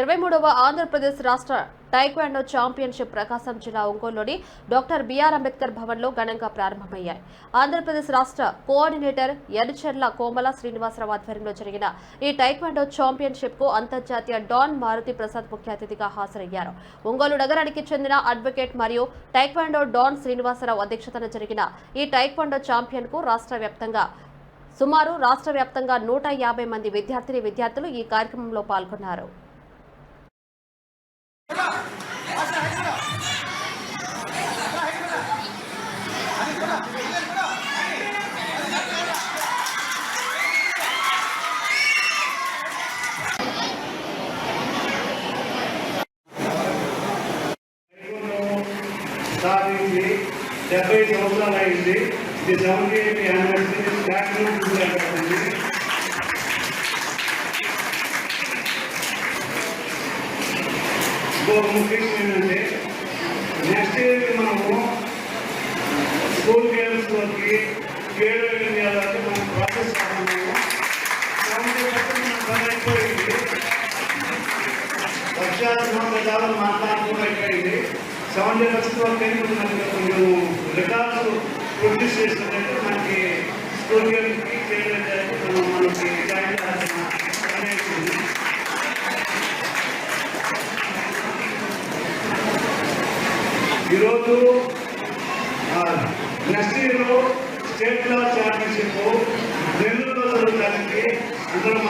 ఇరవై మూడవ ఆంధ్రప్రదేశ్ రాష్ట్ర టైక్వాండో ఛాంపియన్షిప్ ప్రకాశం జిల్లా ఒంగోలులోని డాక్టర్ బిఆర్ అంబేద్కర్ భవన్లో ఘనంగా ప్రారంభమయ్యాయి. ఆంధ్రప్రదేశ్ రాష్ట్ర కోఆర్డినేటర్ ఎర్చర్ల కోమల శ్రీనివాసరావు ఆధ్వర్యంలో జరిగిన ఈ టైక్వాండో ఛాంపియన్షిప్కు అంతర్జాతీయ డాన్ మారుతి ప్రసాద్ ముఖ్య అతిథిగా హాజరయ్యారు. ఒంగోలు నగరానికి చెందిన అడ్వకేట్ మరియు టైక్వాండో డాన్ శ్రీనివాసరావు అధ్యక్షతన జరిగిన ఈ టైక్వాండో ఛాంపియన్కు రాష్ట్ర వ్యాప్తంగా సుమారు రాష్ట్ర వ్యాప్తంగా నూట యాభై మంది విద్యార్థిని విద్యార్థులు ఈ కార్యక్రమంలో పాల్గొన్నారు. స్థాపించి డెబ్బై సంవత్సరాలు అయింది. ఇది సెవెంటీ ఎయిట్ యానివర్సరీ. ప్లాటినం జరుగుతుంది ఇంకొక ముఖ్యం ఏంటంటే నెక్స్ట్ ఇయర్కి మనము స్కూల్ గేమ్స్లోకి ఖేలో ఇండియా దాకా మనం ప్రాసెస్ అయిపోయింది సెవెంటీ పర్సెంట్ మన పని అయిపోయింది. సెవెన్ చాలా మాట్లాడుతూ అయిపోయింది సెవెంటీ పర్సెంట్ వరకు మనకి కొంచెం రికార్డ్స్ ప్రొడ్యూస్ చేసినట్టు మనకి స్కూల్ చేయడానికి మనం మనకి జాయిన్ చేయాల్సిన ఈరోజు నెక్స్ట్ ఇయర్లో స్టేట్ లెవెల్ ఛాంపియన్షిప్ నెల్లూరులో జరుగుతానికి అందులో